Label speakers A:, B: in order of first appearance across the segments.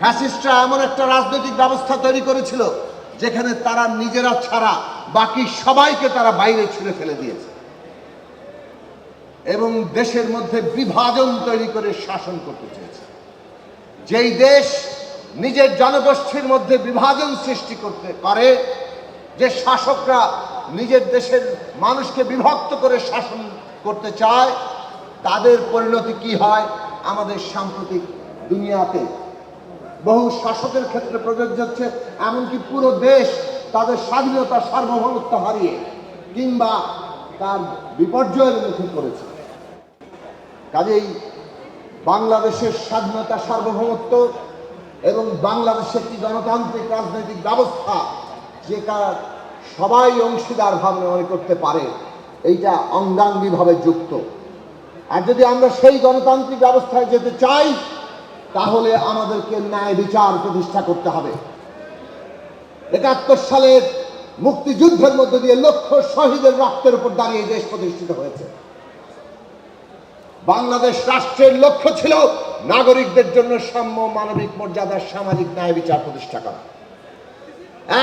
A: ফ্যাসিস্টরা এমন একটা রাজনৈতিক ব্যবস্থা তৈরি করেছিল যেখানে তারা নিজেরা ছাড়া বাকি সবাইকে তারা বাইরে ছুঁড়ে ফেলে দিয়েছে। এবং দেশের মধ্যে বিভাজন তৈরি করে শাসন করতে চেয়েছে। যেই দেশ নিজের জনগোষ্ঠীর মধ্যে বিভাজন সৃষ্টি করতে পারে, যে শাসকরা নিজের দেশের মানুষকে বিভক্ত করে শাসন করতে চায়, তাদের পরিণতি কি হয়? আমাদের সাম্প্রতিক দুনিয়াতে বহু শাসকের ক্ষেত্রে প্রযোজ্য হচ্ছে, এমনকি পুরো দেশ তাদের স্বাধীনতা সার্বভৌমত্ব হারিয়ে কিংবা তার বিপর্যয়ের মুখে পড়েছে। কাজেই বাংলাদেশের স্বাধীনতা সার্বভৌমত্ব এবং বাংলাদেশের একটি গণতান্ত্রিক রাজনৈতিক ব্যবস্থা যেটা সবাই অংশীদার ভাবে মনে করতে পারে, এইটা অঙ্গাঙ্গিভাবে যুক্ত। আর যদি আমরা সেই গণতান্ত্রিক ব্যবস্থায় যেতে চাই তাহলে আমাদেরকে ন্যায় বিচার প্রতিষ্ঠা করতে হবে। একাত্তর সালের মুক্তিযুদ্ধের মধ্য দিয়ে লক্ষ শহীদের রক্তের উপর দাঁড়িয়ে দেশ প্রতিষ্ঠিত হয়েছে। বাংলাদেশ রাষ্ট্রের লক্ষ্য ছিল নাগরিকদের জন্য সাম্য, মানবিক মর্যাদার সামাজিক ন্যায় বিচার প্রতিষ্ঠা করা।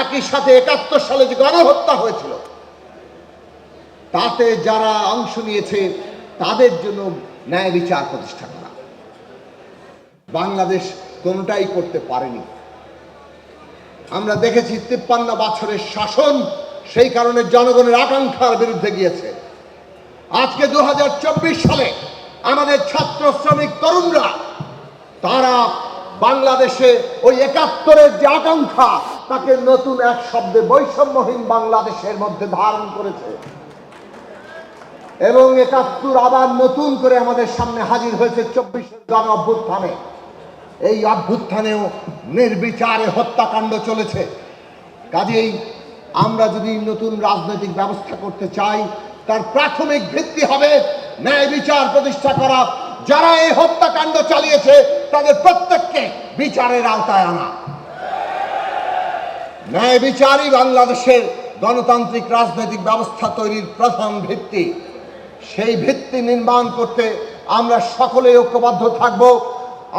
A: একই সাথে একাত্তর সালে যে গণহত্যা হয়েছিল, তাতে যারা অংশ নিয়েছে, তাদের জন্য ন্যায় বিচার প্রতিষ্ঠা করা। বাংলাদেশ কোনটাই করতে পারেনি। আমরা দেখেছি তিপ্পান্ন বছরের শাসন সেই কারণে জনগণের আকাঙ্ক্ষার বিরুদ্ধে গিয়েছে। আজকে দু হাজার চব্বিশ সালে আমাদের ছাত্র শ্রমিক তরুণরা, তারা বাংলাদেশে ওই একাত্তরের যে আকাঙ্ক্ষা, তাকে নতুন এক শব্দে বৈষম্যহীন বাংলাদেশের মধ্যে ধারণ করেছে। এবং একাত্তর আবার নতুন করে আমাদের সামনে হাজির হয়েছে চব্বিশের গণ অভ্যুত্থানে। এই অভ্যুত্থানেও নির্বিচারে হত্যাকাণ্ড চলেছে। কাজেই আমরা যদি নতুন রাজনৈতিক ব্যবস্থা করতে চাই, তার প্রাথমিক ভিত্তি হবে ন্যায় বিচার প্রতিষ্ঠা করা। যারা এই হত্যাকাণ্ড চালিয়েছে, তাদের প্রত্যেককে বিচারের আওতায় আনা। ন্যায় বিচারই বাংলাদেশের গণতান্ত্রিক রাজনৈতিক ব্যবস্থা তৈরির প্রধান ভিত্তি। সেই ভিত্তি নির্মাণ করতে আমরা সকলে ঐক্যবদ্ধ থাকব।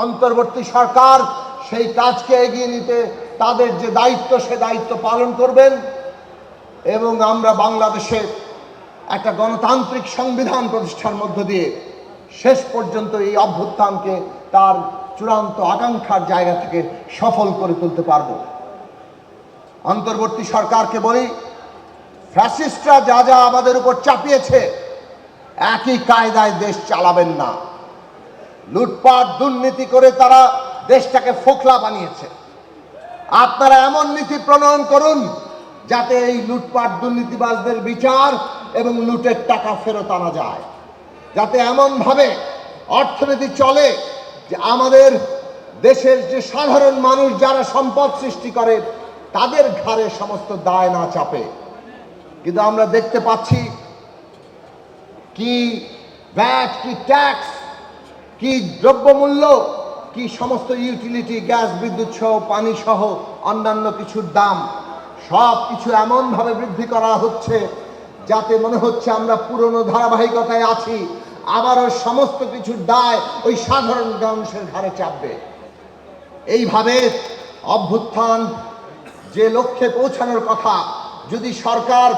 A: অন্তর্বর্তী সরকার সেই কাজকে এগিয়ে নিতে তাদের যে দায়িত্ব, সে দায়িত্ব পালন করবেন এবং আমরা বাংলাদেশে একটা গণতান্ত্রিক সংবিধান প্রতিষ্ঠার মধ্য দিয়ে শেষ পর্যন্ত এই অভ্যুত্থানকে তার চূড়ান্ত আকাঙ্ক্ষার জায়গা থেকে সফল করে তুলতে পারব। অন্তর্বর্তী সরকারকে বলি, ফ্যাসিস্টরা যা যা আমাদের উপর চাপিয়েছে, একই কায়দায় দেশ চালাবেন না। লুটপাট, দুর্নীতি করে তারা দেশটাকে ফোকলা বানিয়েছে। আপনারা এমন নীতি প্রণয়ন করুন যাতে এই লুটপাট, দুর্নীতিবাজদের বিচার এবং লুটের টাকা ফেরত আনা যায়। যাতে এমনভাবে অর্থনীতি চলে যে আমাদের দেশের যে সাধারণ মানুষ যারা সম্পদ সৃষ্টি করে, তাদের ঘাড়ে সমস্ত দায় না চাপে। কিন্তু আমরা দেখতে পাচ্ছি কি ভ্যাট কি ট্যাক্স কি দ্রব্যমূল্য, কি সমস্ত ইউটিলিটি গ্যাস বিদ্যুৎ সহ, পানি সহ, অন্যান্য কিছুর দাম, সব কিছু এমনভাবে বৃদ্ধি করা হচ্ছে যাতে মনে হচ্ছে আমরা পুরনো ধারাবাহিকতায় আছি, আবারও সমস্ত কিছুর দায় ওই সাধারণ মানুষের ঘাড়ে চাপবে। এইভাবে অভ্যুত্থান যে লক্ষ্যে পৌঁছানোর কথা, যদি সরকার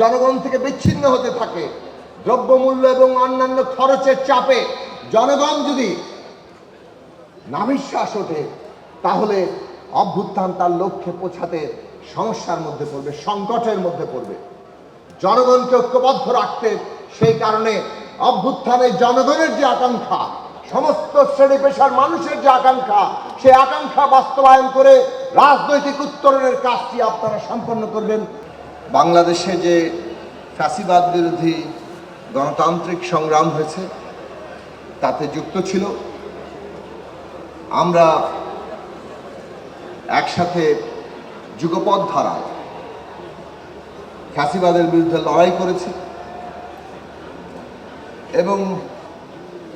A: জনগণ থেকে বিচ্ছিন্ন হতে থাকে, দ্রব্যমূল্য এবং অন্যান্য খরচের চাপে জনগণ যদি নাবিশ্বাস ওঠে, তাহলে অভ্যুত্থান তার লক্ষ্যে পৌঁছাতে সমস্যার মধ্যে পড়বে, সংকটের মধ্যে পড়বে। জনগণকে ঐক্যবদ্ধ রাখতে সেই কারণে অভ্যুত্থানে জনগণের যে আকাঙ্ক্ষা, সমস্ত শ্রেণি পেশার মানুষের যে আকাঙ্ক্ষা, সেই আকাঙ্ক্ষা বাস্তবায়ন করে রাজনৈতিক উত্তরণের কাজটি আপনারা সম্পন্ন করবেন। বাংলাদেশে যে ফ্যাসিবাদ বিরোধী গণতান্ত্রিক সংগ্রাম হয়েছে তাতে যুক্ত ছিল। আমরা একসাথে যুগপৎ ধারায় ফ্যাসিবাদের বিরুদ্ধে লড়াই করেছি এবং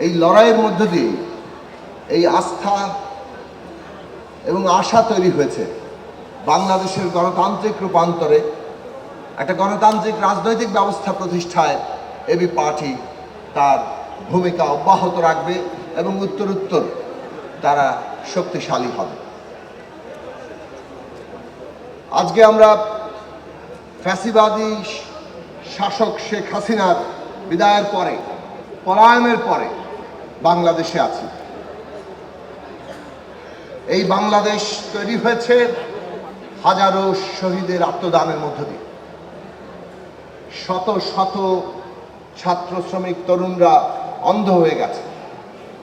A: এই লড়াইয়ের মধ্য দিয়ে এই আস্থা এবং আশা তৈরি হয়েছে বাংলাদেশের গণতান্ত্রিক রূপান্তরে। একটা গণতান্ত্রিক রাজনৈতিক ব্যবস্থা প্রতিষ্ঠায় এবি পার্টি তার ভূমিকা অব্যাহত রাখবে এবং উত্তরোত্তর তারা শক্তিশালী হবে। আজকে আমরা ফ্যাসিবাদী শাসক শেখ হাসিনার বিদায়ের পরে, পলায়নের পরে বাংলাদেশে আছি। এই বাংলাদেশ তৈরি হয়েছে হাজারো শহীদের আত্মদানের মধ্য দিয়ে। শত শত ছাত্র শ্রমিক তরুণরা অন্ধ হয়ে গেছে।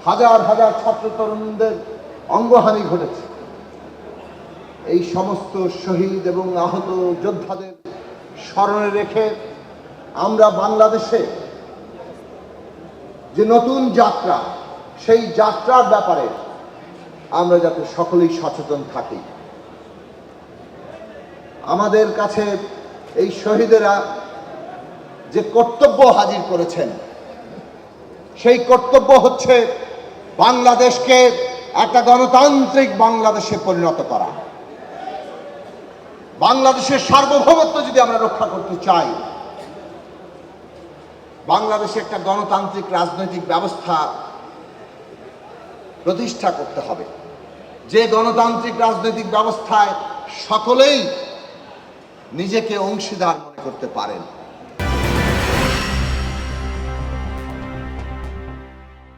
A: হাজার হাজার ছাত্র তরুণদের অঙ্গহানি ঘটেছে। এই সমস্ত শহীদ এবং আহত যোদ্ধাদের স্মরণে রেখে আমরা বাংলাদেশে যে নতুন যাত্রা, সেই যাত্রার ব্যাপারে আমরা যাতে সকলেই সচেতন থাকি। আমাদের কাছে এই শহীদেরা যে কর্তব্য হাজির করেছেন সেই কর্তব্য হচ্ছে বাংলাদেশকে একটা গণতান্ত্রিক বাংলাদেশে পরিণত করা। বাংলাদেশের সার্বভৌমত্ব যদি আমরা রক্ষা করতে চাই, বাংলাদেশে একটা গণতান্ত্রিক রাজনৈতিক ব্যবস্থা প্রতিষ্ঠা করতে হবে। যে গণতান্ত্রিক রাজনৈতিক ব্যবস্থায় সকলেই নিজেকে অংশীদার মনে করতে পারেন।